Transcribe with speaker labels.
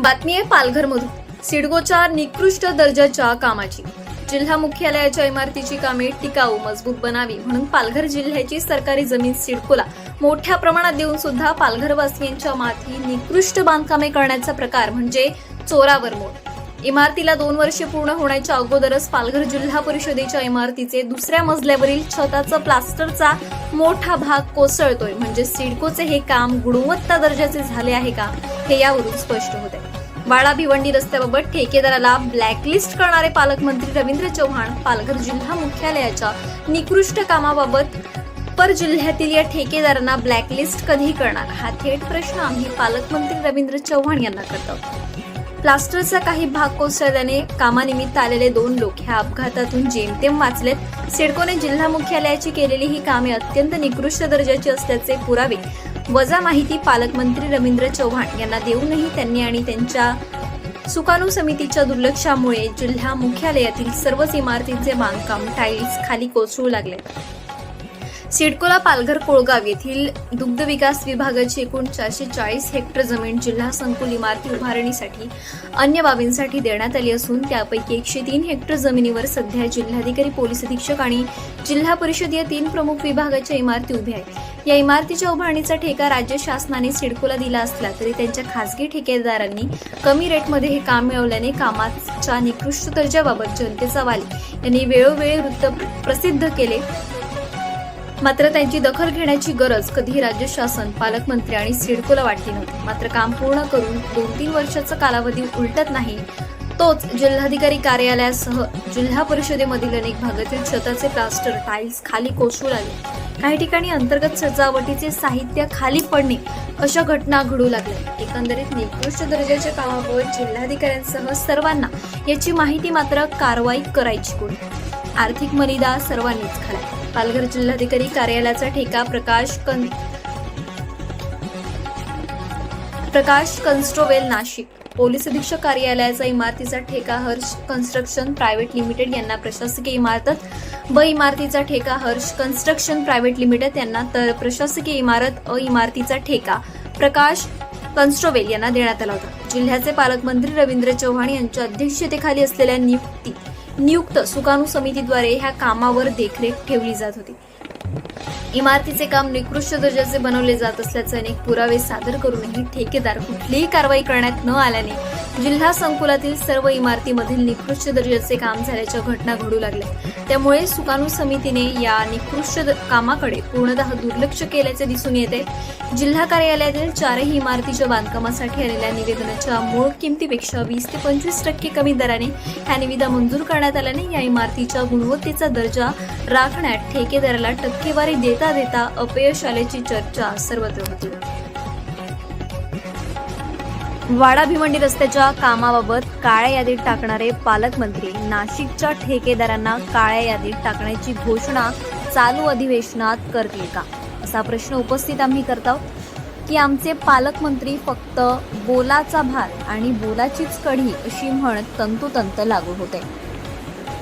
Speaker 1: बातमी आहे पालघरमधून. सिडकोच्या निकृष्ट दर्जाच्या कामाची. जिल्हा मुख्यालयाच्या इमारतीची कामे टिकाऊ मजबूत बनावी म्हणून पालघर जिल्ह्याची सरकारी जमीन सिडकोला मोठ्या प्रमाणात देऊन सुद्धा पालघरवासियांच्या माथी निकृष्ट बांधकामे करण्याचा प्रकार म्हणजे चोरावर मोड. इमारतीला दोन वर्षे पूर्ण होण्याच्या अगोदरच पालघर जिल्हा परिषदेच्या इमारतीचे दुसऱ्या मजल्यावरील छताचा प्लास्टरचा मोठा भाग कोसळतोय. म्हणजे सिडकोचे हे काम गुणवत्ता दर्जाचे झाले आहे का हे यावरून स्पष्ट होते बाळा भिवंडी रस्त्याबाबत ठेकेदाराला ब्लॅकलिस्ट करणारे पालकमंत्री रवींद्र चव्हाण पालघर जिल्हा मुख्यालयाच्या निकृष्ट कामाबाबत पर जिल्ह्यातील या ठेकेदारांना ब्लॅकलिस्ट कधी करणार? हा थेट प्रश्न आम्ही पालकमंत्री रवींद्र चव्हाण यांना करतो. प्लास्टरचा काही भाग कोसळल्याने कामानिमित्त आलेले दोन लोक ह्या अपघातातून जेमतेम वाचलेत. सिडकोने जिल्हा मुख्यालयाची केलेली ही कामे अत्यंत निकृष्ट दर्जाची असल्याचे पुरावे वजा माहिती पालकमंत्री रवींद्र चव्हाण यांना देऊनही त्यांनी आणि त्यांच्या सुकाणू समितीच्या दुर्लक्षामुळे जिल्हा मुख्यालयातील सर्वच इमारतींचे बांधकाम टाईल्स खाली कोसळू लागले. सिडकोला पालघर कोळगाव येथील दुग्ध विकास विभागाची एकूण चारशे चाळीस हेक्टर जमीन जिल्हा संकुल इमारती उभारणीसाठी अन्य बाबींसाठी देण्यात आली असून त्यापैकी एकशे तीन हेक्टर जमिनीवर सध्या जिल्हाधिकारी पोलीस अधीक्षक आणि जिल्हा परिषद या तीन प्रमुख विभागाच्या इमारती उभ्या आहेत. या इमारतीच्या उभारणीचा ठेका राज्य शासनाने सिडकोला दिला असला तरी त्यांच्या खासगी ठेकेदारांनी कमी रेटमध्ये हे काम मिळवल्याने कामाच्या निकृष्ट दर्जाबाबत जनतेचा वाली यांनी वेळोवेळी वृत्त प्रसिद्ध केले. मात्र त्यांची दखल घेण्याची गरज कधी राज्य शासन पालकमंत्री आणि सिडकोला वाटली नव्हती. मात्र काम पूर्ण करून दोन तीन वर्षाचा कालावधी उलटत नाही तोच जिल्हाधिकारी कार्यालयासह जिल्हा परिषदेमधील अनेक भागातील छताचे प्लास्टर टाईल्स खाली कोसळू लागले. काही ठिकाणी अंतर्गत सजावटीचे साहित्य खाली पडणे अशा घटना घडू लागल्या. एकंदरीत निकृष्ट दर्जाच्या कामाबाबत जिल्हाधिकाऱ्यांसह सर्वांना याची माहिती मात्र कारवाई करायची कोणी. आर्थिक मलिदा सर्वांनीच खाल्या पालघर जिल्हाधिकारी कार्यालयाचा ठेका प्रकाश कन प्रकाश कन्स्ट्रोवेल नाशिक. पोलीस अधीक्षक कार्यालयाचा इमारतीचा ठेका हर्ष कन्स्ट्रक्शन प्रायव्हेट लिमिटेड यांना प्रशासकीय इमारत ब इमारतीचा ठेका हर्ष कन्स्ट्रक्शन प्रायव्हेट लिमिटेड यांना तर प्रशासकीय इमारत अ इमारतीचा ठेका प्रकाश कन्स्ट्रोवेल यांना देण्यात आला होता. जिल्ह्याचे पालकमंत्री रवींद्र चव्हाण यांच्या अध्यक्षतेखाली असलेल्या नियुक्ती नियुक्त सुकाणू समितीद्वारे ह्या कामावर देखरेख ठेवली जात होती. इमारतीचे काम निकृष्ट दर्जाचे बनवले जात असल्याचे अनेक पुरावे सादर करूनही ठेकेदार कुठलीही कारवाई करण्यात न आल्याने जिल्हा संकुलातील सर्व इमारतीमधील निकृष्ट दर्जाचे काम झाल्याच्या घटना घडू लागल्या. त्यामुळे सुकाणू समितीने या निकृष्ट द- कामाकडे पूर्णतः दुर्लक्ष केल्याचे दिसून येते जिल्हा कार्यालयातील चारही इमारतीच्या बांधकामासाठी आलेल्या निवेदनाच्या मूळ किमतीपेक्षा वीस ते पंचवीस टक्के कमी दराने ह्या निविदा मंजूर करण्यात आल्याने या इमारतीच्या गुणवत्तेचा दर्जा राखण्यात ठेकेदाराला टक्केवारी देत देता अपयश आल्याची चर्चा सर्वत्र होती. वाडा भिवंडी रस्त्याच्या कामाबाबत काळ्या यादीत टाकणारे पालकमंत्री नाशिकच्या ठेकेदारांना काळ्या यादीत टाकण्याची घोषणा चालू अधिवेशनात करतील का? असा प्रश्न उपस्थित आम्ही करत आहोत की आमचे पालकमंत्री फक्त बोलाचा भात आणि बोलाचीच कढी अशी म्हण तंतोतंत लागू होते.